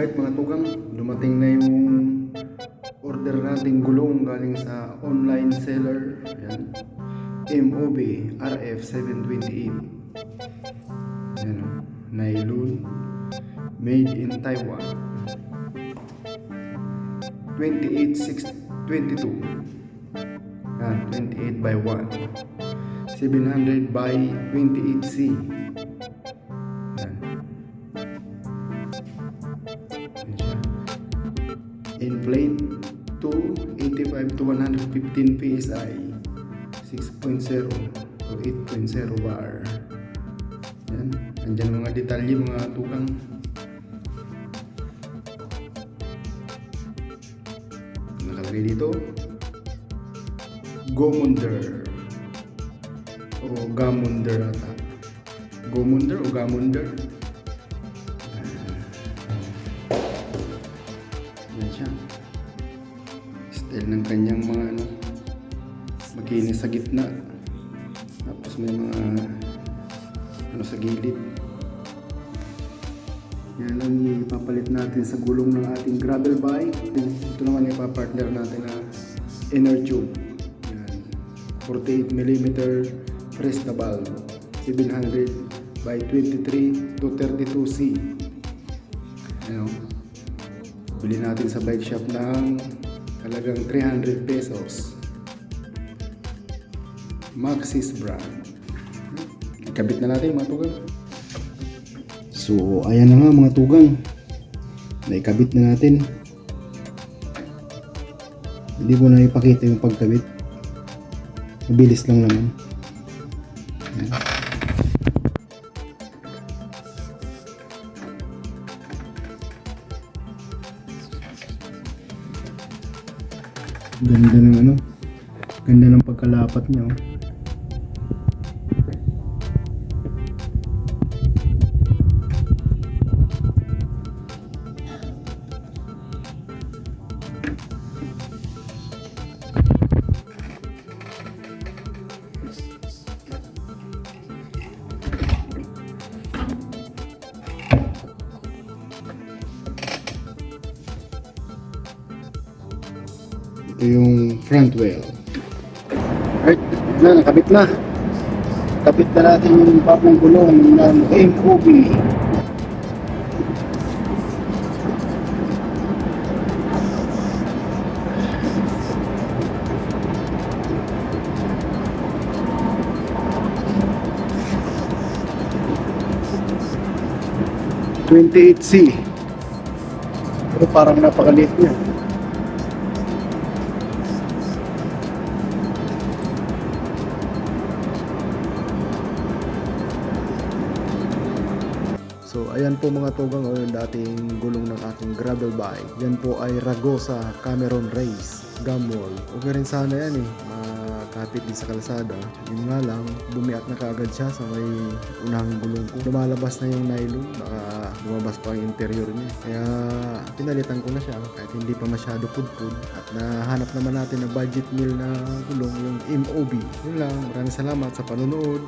Right mga tugang, dumating na yung order nating gulong galing sa online seller. Yan. MOB RF728. Yan o. Nylon. Made in Taiwan. 28622. Yan, 28 by 1. 700 by 28C. Inflate to 85 to 115 PSI 6.0 to 8.0 bar. Yan. Nandyan mga detalye mga tukang. Nakalagay dito Gomunder. O Gamunder ata. Gomunder o Gamunder Style ng kanyang mga ano, makinis sa gitna. Tapos may mga ano sa gilid. Yan lang ipapalit natin sa gulong ng ating gravel bike. Ito naman ipapartner natin na inner tube. Yan. 48mm Presta valve. 700 by 23 to 32C. Ano? Bili natin sa bike shop ng talagang 300 pesos. Maxis brand. Ikabit na natin mga tugang. So, ayan na nga mga tugang. Naikabit na natin. Hindi ko na ipakita yung pagkabit. Mabilis lang naman. Ganda ng ano. Ganda ng pagkalapat niya. Oh. Ito yung front wheel. Right, na, nakabit na. Kabit na natin yung bagong gulong ng MOB. Twenty-eight C. Pero parang napakaliit niya. So ayan po mga tugang o yung dating gulong ng aking gravel bike. Yan po ay Ragosa Cameron Race Gamwall. Okay rin sana yan eh. Makapit din sa kalsada. Yun nga lang, bumiat na kaagad siya sa may unang gulong ko. Lumalabas na yung nylon. Baka lumabas pa yung interior niya. Kaya pinalitan ko na siya kahit hindi pa masyado pudpud. At nahanap naman natin na budget meal na gulong yung MOB. Yun lang. Maraming salamat sa panonood.